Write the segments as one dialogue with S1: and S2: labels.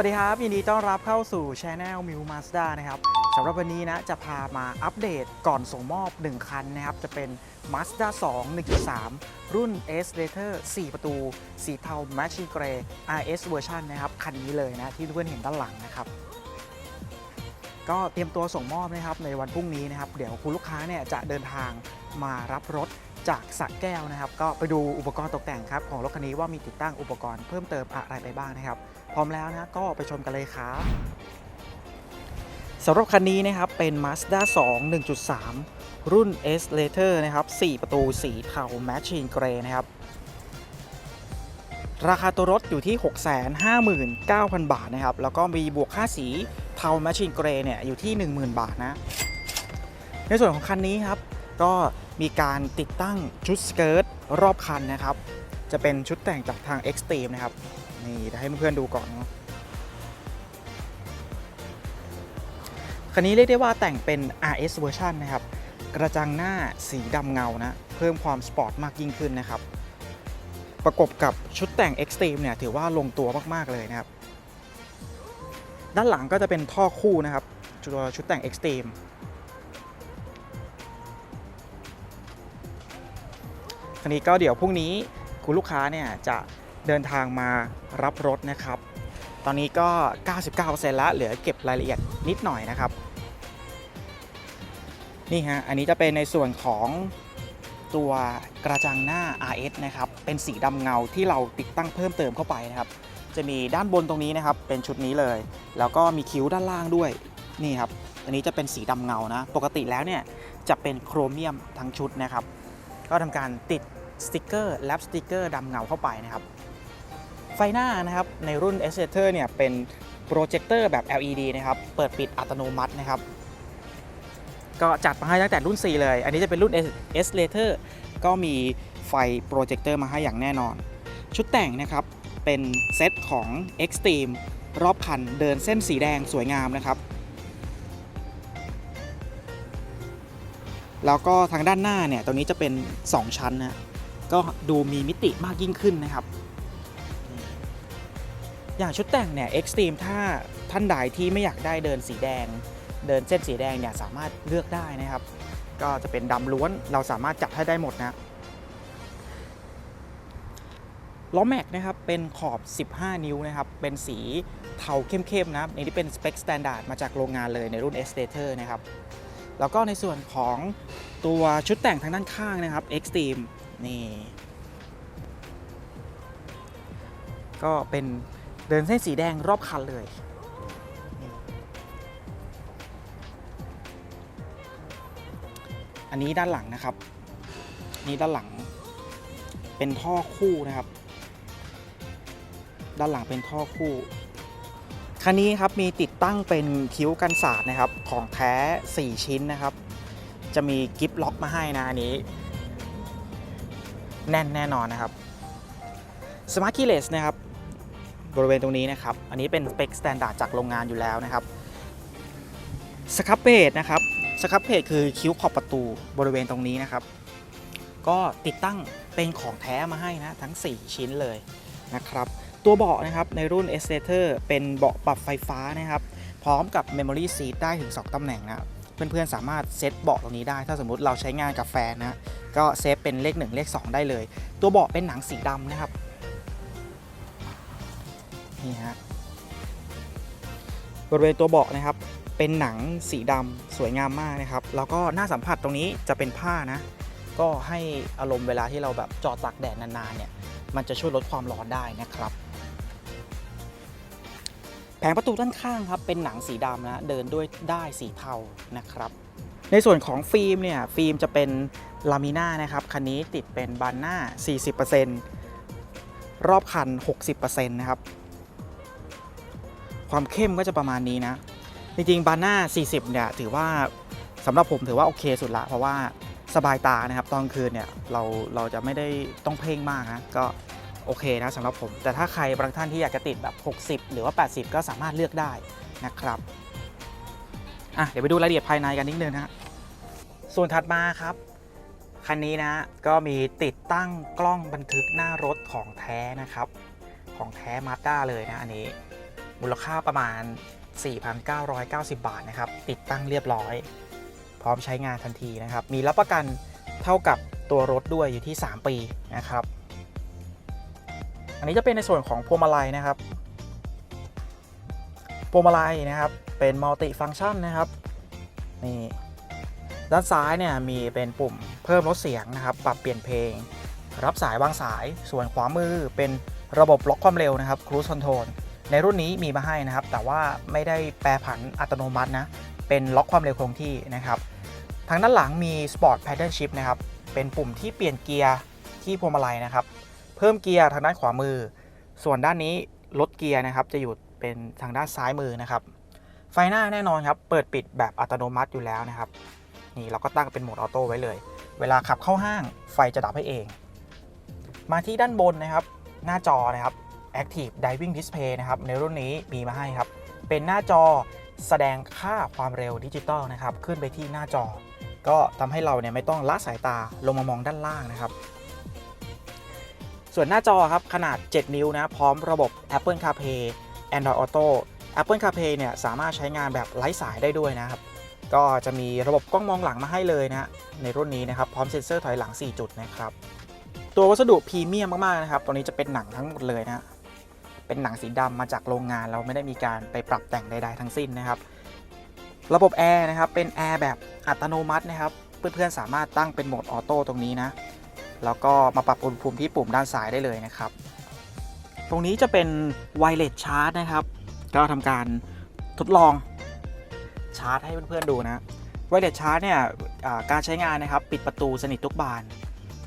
S1: วัสดีครับ ยินดีต้อนรับเข้าสู่ช anel m i w Mazda นะครับสำหรับวันนี้นะจะพามาอัปเดตก่อนส่งมอบ 1 คันนะครับ จะเป็น Mazda 2 1.3 รุ่น S Later 4 ประตู สีเทา Matching Grey RS Version นะครับ คันนี้เลยนะ ที่เพื่อนเห็นด้านหลังนะครับ ก็เตรียมตัวส่งมอบนะครับในวันพรุ่งนี้นะครับ เดี๋ยวคุณลูกค้าเนี่ยจะเดินทาง มารับรถจากสระแก้วนะครับ ก็ไปดูอุปกรณ์ตกแต่งครับของรถคันนี้ว่ามีติดตั้งอุปกรณ์เพิ่มเติมอะไรไปบ้างนะครับ พร้อมแล้วนะก็ไปชมกันเลยครับสำหรับคันนี้นะครับเป็น Mazda 2 1.3 รุ่น S Later นะครับ 4 ประตูสีเทา Machine Grey นะครับ ราคาตัวรถอยู่ที่ 659,000 บาทนะครับ แล้วก็มีบวกค่าสีเทา Machine Grey เนี่ยอยู่ที่ 10,000 บาทนะ ในส่วนของคันนี้ครับ ก็มีการติดตั้งชุดสเกิร์ตรอบคันนะครับ จะเป็นชุดแต่งจากทาง Extreme นะครับ นี่เดี๋ยวให้เพื่อนๆดูก่อนเนาะคันนี้เรียกได้ว่าแต่งเป็น RS version นะครับ กระจังหน้าสีดำเงานะ เพิ่มความสปอร์ตมากยิ่งขึ้นนะครับ ประกบกับชุดแต่ง Extreme เนี่ย ถือว่าลงตัวมาก ๆ เลยนะครับ ด้านหลังก็จะเป็นท่อคู่นะครับตัวชุดแต่ง Extreme คันนี้ก็เดี๋ยวพรุ่งนี้คุณลูกค้าเนี่ยจะเดินทางมารับรถนะครับ ตอนนี้ก็ 99%แล้วเหลือเก็บรายละเอียดนิดหน่อยนะครับ นี่ฮะ อันนี้จะเป็นในส่วนของตัวกระจังหน้า RS นะครับ เป็นสีดำเงาที่เราติดตั้งเพิ่มเติมเข้าไปนะครับ จะมีด้านบนตรงนี้นะครับ เป็นชุดนี้เลย แล้วก็มีคิ้วด้านล่างด้วย นี่ครับ อันนี้จะเป็นสีดำเงานะ ปกติแล้วเนี่ยจะเป็นโครเมียมทั้งชุดนะครับ ก็ทำการติดสติกเกอร์แลปสติกเกอร์ดำเงาเข้าไปนะครับ ไฟหน้านะครับในรุ่น S l a t e r เนี่ยเป็นโปรเจคเตอร์แบบ LED นะครับ เปิดปิดอัตโนมัตินะครับ ก็จัดมาให้ตั้งแต่รุ่น 4 เลย อันนี้จะเป็นรุ่น S l a t e r ก็มีไฟโปรเจคเตอร์มาให้อย่างแน่นอน ชุดแต่งนะครับ เป็นเซตของ Extreme รอบคันเดินเส้นสีแดงสวยงามนะครับ แล้วก็ทางด้านหน้าเนี่ยตรงนี้จะเป็น 2 ชั้นนะก็ดูมีมิติมากยิ่งขึ้นนะครับ อย่างชุดแต่งเนี่ย Extreme ถ้าท่านใดที่ไม่อยากได้เดินสีแดง เดินเส้นสีแดงเนี่ยสามารถเลือกได้นะครับ ก็จะเป็นดำล้วนเราสามารถจับให้ได้หมดนะล้อแม็กนะครับเป็นขอบ 15 นิ้วนะครับ เป็นสีเทาเข้มๆนะครับอันนี้เป็นสเปคสแตนดาร์ดมาจากโรงงานเลยในรุ่น S l a t e r นะครับ แล้วก็ในส่วนของตัวชุดแต่งทางด้านข้างนะครับ Extreme นี่ ก็เป็นเดินเส้นสีแดงรอบคันเลยอันนี้ด้านหลังนะครับ นี่ด้านหลัง เป็นท่อคู่นะครับ ด้านหลังเป็นท่อคู่ คันนี้ครับมีติดตั้งเป็นคิ้วกันศาสตร์นะครับของแท้ 4 ชิ้นนะครับ จะมีกิฟล็อกมาให้นะอันนี้ แน่นแน่นอนนะครับ Smart Keyless นะครับบริเวณตรงนี้นะครับ อันนี้เป็นสเปคสแตนดาร์ดจากโรงงานอยู่แล้วนะครับสครับเพจนะครับสครับเพจคือคิ้วขอบประตูบริเวณตรงนี้นะครับ ก็ติดตั้งเป็นของแท้มาให้นะทั้ง 4 ชิ้นเลยนะครับ ตัวเบาะนะครับในรุ่น e s t a t o r เป็นเบาะปรับไฟฟ้านะครับ พร้อมกับ Memory Seat ได้ถึง 2 ตำแหน่งนะเพื่อนๆสามารถเซตเบาะตรงนี้ได้ ถ้าสมมุติเราใช้งานกับแฟนนะก็เซฟเป็นเลข 1 เลข 2 ได้เลย ตัวเบาะเป็นหนังสีดำนะครับนี่ฮะบริเวณตัวเบาะนะครับ เป็นหนังสีดำสวยงามมากนะครับ แล้วก็หน้าสัมผัสตรงนี้จะเป็นผ้านะ ก็ให้อารมณ์เวลาที่เราแบบจอดตากแดดนานๆเนี่ยมันจะช่วยลดความร้อนได้นะครับ แผงประตูด้านข้างครับเป็นหนังสีดำนะเดินด้วยได้สีเทานะครับในส่วนของฟิล์มเนี่ยฟิล์มจะเป็นลามิน่านะครับคันนี้ติดเป็นบานหน้า 40%รอบคัน 60%นะครับความเข้มก็จะประมาณนี้นะ จริงๆบานหน้า 40 เนี่ยถือว่าสำหรับผมถือว่าโอเคสุดละ เพราะว่าสบายตานะครับ ตอนคืนเนี่ยเราเราจะไม่ได้ต้องเพ่งมากนะก็ โอเคนะสำหรับผม แต่ถ้าใครบางท่านที่อยากจะติดแบบ 60 หรือว่า 80 ก็สามารถเลือกได้นะครับอะเดี๋ยวไปดูรายละเอียดภายในกันนิดนึงนะฮะส่วนถัดมาครับคันนี้นะก็มีติดตั้งกล้องบันทึกหน้ารถของแท้นะครับ ของแท้มาสด้าเลยนะอันนี้ มูลค่าประมาณ 4,990 บาทนะครับ ติดตั้งเรียบร้อย พร้อมใช้งานทันทีนะครับ มีรับประกันเท่ากับตัวรถด้วยอยู่ที่ 3 ปีนะครับ อันนี้จะเป็นในส่วนของพวงมาลัยนะครับพวงมาลัยนะครับเป็นมัลติฟัง c t ชันนะครับนี่ด้านซ้ายเนี่ยมีเป็นปุ่มเพิ่มลดเสียงนะครับ ปรับเปลี่ยนเพลง รับสายวางสายส่วนขวามือเป็นระบบล็อกความเร็วนะครับ Cruise Control ในรุ่นนี้มีมาให้นะครับ แต่ว่าไม่ได้แปรผันอัตโนมัตินะ เป็นล็อกความเร็วคงที่นะครับ ทางด้านหลังมี Sport Paddle Shift นะครับ เป็นปุ่มที่เปลี่ยนเกียร์ที่พวงมาลัยนะครับ เพิ่มเกียร์ทางด้านขวามือ ส่วนด้านนี้ลดเกียร์นะครับ จะอยู่เป็นทางด้านซ้ายมือนะครับ ไฟหน้าแน่นอนครับ เปิดปิดแบบอัตโนมัติอยู่แล้วนะครับ นี่เราก็ตั้งเป็นโหมดออโต้ไว้เลย เวลาขับเข้าห้างไฟจะดับให้เอง มาที่ด้านบนนะครับ หน้าจอนะครับ Active Diving Display นะครับ ในรุ่นนี้มีมาให้ครับ เป็นหน้าจอแสดงค่าความเร็วดิจิตอลนะครับ ขึ้นไปที่หน้าจอ ก็ทำให้เราเนี่ยไม่ต้องละสายตาลงมามองด้านล่างนะครับ ส่วนหน้าจอครับขนาด 7 นิ้วนะ พร้อมระบบ Apple CarPlay Android Auto Apple CarPlay เนี่ยสามารถใช้งานแบบไร้สายได้ด้วยนะครับ ก็จะมีระบบกล้องมองหลังมาให้เลยนะในรุ่นนี้นะครับพร้อมเซ็นเซอร์ถอยหลัง 4 จุดนะครับ ตัววัสดุพรีเมียมมากๆนะครับตัวนี้จะเป็นหนังทั้งหมดเลยนะเป็นหนังสีดำมาจากโรงงานเราไม่ได้มีการไปปรับแต่งใดๆทั้งสิ้นนะครับ ระบบแอร์นะครับเป็นแอร์แบบอัตโนมัตินะครับ เพื่อนๆสามารถตั้งเป็นโหมดออโต้ตรงนี้นะ แล้วก็มาปรับอุณหภูมิที่ปุ่มด้านซ้ายได้เลยนะครับ ตรงนี้จะเป็นไวเลสชาร์จนะครับ ก็ทำการทดลองชาร์จให้เพื่อนๆดูนะไวเลสชาร์จเนี่ยการใช้งานนะครับ ปิดประตูสนิททุกบาน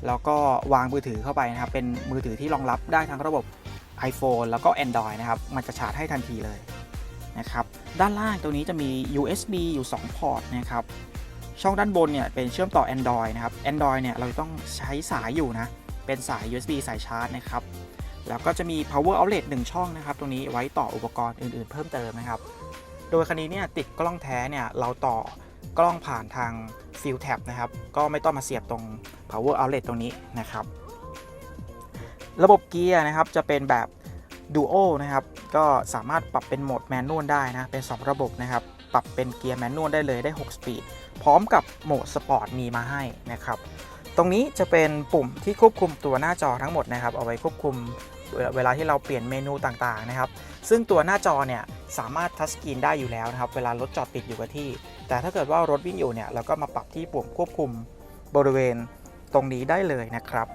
S1: แล้วก็วางมือถือเข้าไปนะครับ เป็นมือถือที่รองรับได้ทั้งระบบ iPhone แล้วก็ Android นะครับ มันจะชาร์จให้ทันทีเลยนะครับ ด้านล่างตรงนี้จะมี USB อยู่ 2 พอร์ตนะครับ ช่องด้านบนเนี่ยเป็นเชื่อมต่อ Android นะครับ Android เนี่ยเราต้องใช้สายอยู่นะ เป็นสาย USB สายชาร์จนะครับ แล้วก็จะมี power outlet 1 ช่องนะครับ ตรงนี้ไว้ต่ออุปกรณ์อื่น ๆ เพิ่มเติมนะครับ โดยคันนี้เนี่ยติดกล้องแท้เนี่ยเราต่อกล้องผ่านทาง Field Tab นะครับ ก็ไม่ต้องมาเสียบตรง power outlet ตรงนี้นะครับ ระบบเกียร์นะครับจะเป็นแบบ Duo นะครับ ก็สามารถปรับเป็นโหมดแมนนวลได้นะ เป็น 2 ระบบนะครับ ปรับเป็นเกียร์แมนนวลได้เลยได้ 6 สปีด พร้อมกับโหมดสปอร์ตมีมาให้นะครับ ตรงนี้จะเป็นปุ่มที่ควบคุมตัวหน้าจอทั้งหมดนะครับ เอาไว้ควบคุมเวลาที่เราเปลี่ยนเมนูต่างๆนะครับ ซึ่งตัวหน้าจอเนี่ยสามารถทัชสกรีนได้อยู่แล้วนะครับ เวลารถจอดติดอยู่กับที่ แต่ถ้าเกิดว่ารถวิ่งอยู่เนี่ยเราก็มาปรับที่ปุ่มควบคุมบริเวณตรงนี้ได้เลยนะครับ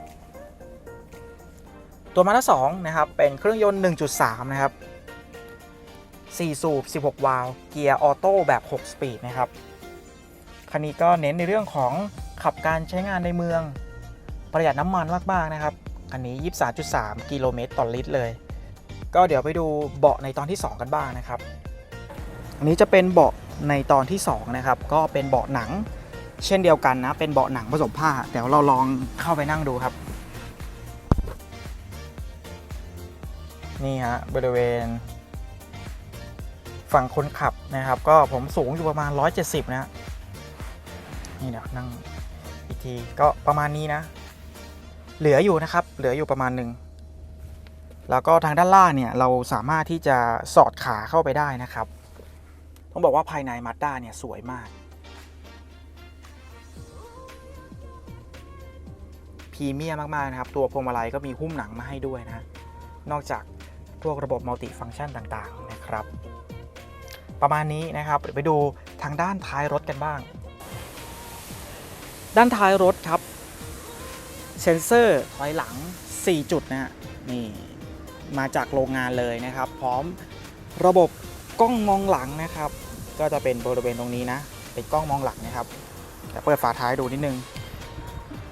S1: ตัวมาด้า2นะครับเป็นเครื่องยนต์ 1.3 นะครับ 4 สูบ 16 วาล์วเกียร์ออโต้แบบ 6 สปีดนะครับ คันนี้ก็เน้นในเรื่องของขับการใช้งานในเมือง ประหยัดน้ำมันมากๆนะครับ คันนี้ 23.3 กิโลเมตรต่อลิตรเลย ก็เดี๋ยวไปดูเบาะในตอนที่ 2 กันบ้างนะครับ อันนี้จะเป็นเบาะในตอนที่ 2 นะครับ ก็เป็นเบาะหนัง เช่นเดียวกันนะ เป็นเบาะหนังผสมผ้า เดี๋ยวเราลองเข้าไปนั่งดูครับ นี่ฮะบริเวณ ฝั่งคนขับนะครับ ก็ผมสูงอยู่ประมาณ 170 นะนี่เดี๋ยวนั่งอีกทีก็ประมาณนี้นะ เหลืออยู่นะครับ เหลืออยู่ประมาณหนึ่งแล้วก็ทางด้านล่างเนี่ยเราสามารถที่จะสอดขาเข้าไปได้นะครับ ต้องบอกว่าภายในมาด้าเนี่ยสวยมาก พรีเมียมมาก ๆ นะครับ ตัวพวงมาลัยก็มีหุ้มหนังมาให้ด้วยนะ นอกจากพวกระบบมัลติฟังก์ชันต่าง ๆ นะครับ ประมาณนี้นะครับไปดูทางด้านท้ายรถกันบ้าง ด้านท้ายรถครับ เซ็นเซอร์ถอยหลัง 4 จุดนะฮะนี่มาจากโรงงานเลยนะครับ พร้อมระบบกล้องมองหลังนะครับ ก็จะเป็นบริเวณตรงนี้นะ เป็นกล้องมองหลังนะครับเดี๋ยวเปิดฝาท้ายดูนิดนึง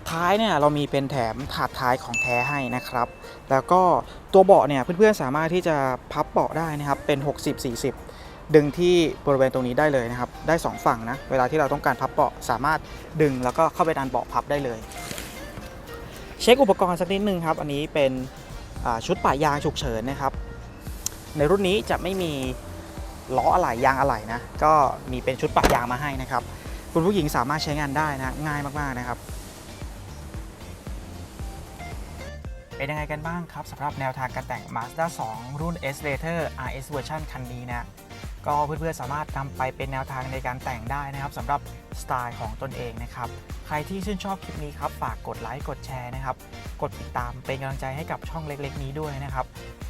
S1: ท้ายเนี่ยเรามีเป็นแถมถาดท้ายของแท้ให้นะครับ แล้วก็ตัวเบาะเนี่ยเพื่อนๆสามารถที่จะพับเบาะได้นะครับเป็น 60-40 ดึงที่บริเวณตรงนี้ได้เลยนะครับ ได้ 2 ฝั่งนะ เวลาที่เราต้องการพับเบาะสามารถดึงแล้วก็เข้าไปดันเบาะพับได้เลย เช็คอุปกรณ์สักนิดนึงครับ อันนี้เป็นชุดปะยางฉุกเฉินนะครับ ในรุ่นนี้จะไม่มีล้ออะไหล่ยางอะไหล่นะ ก็มีเป็นชุดปะยางมาให้นะครับ คุณผู้หญิงสามารถใช้งานได้นะ ง่ายมากๆนะครับ เป็นยังไงกันบ้างครับสำหรับแนวทางการแต่ง Mazda 2 รุ่น S Later RS Version คันนี้นะ ก็เพื่อนๆสามารถนำไปเป็นแนวทางในการแต่งได้นะครับสำหรับสไตล์ของตนเองนะครับ ใครที่ชื่นชอบคลิปนี้ครับฝากกดไลค์กดแชร์นะครับ กดติดตามเป็นกำลังใจให้กับช่องเล็กๆ นี้ด้วยนะครับ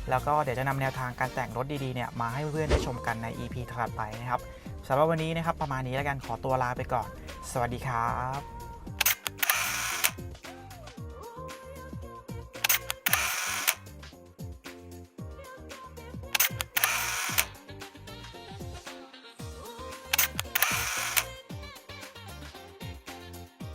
S1: แล้วก็เดี๋ยวจะนำแนวทางการแต่งรถดีๆเนี่ยมาให้เพื่อนๆได้ชมกันใน EP ถัดไปนะครับสำหรับวันนี้นะครับประมาณนี้แล้วกันขอตัวลาไปก่อน สวัสดีครับ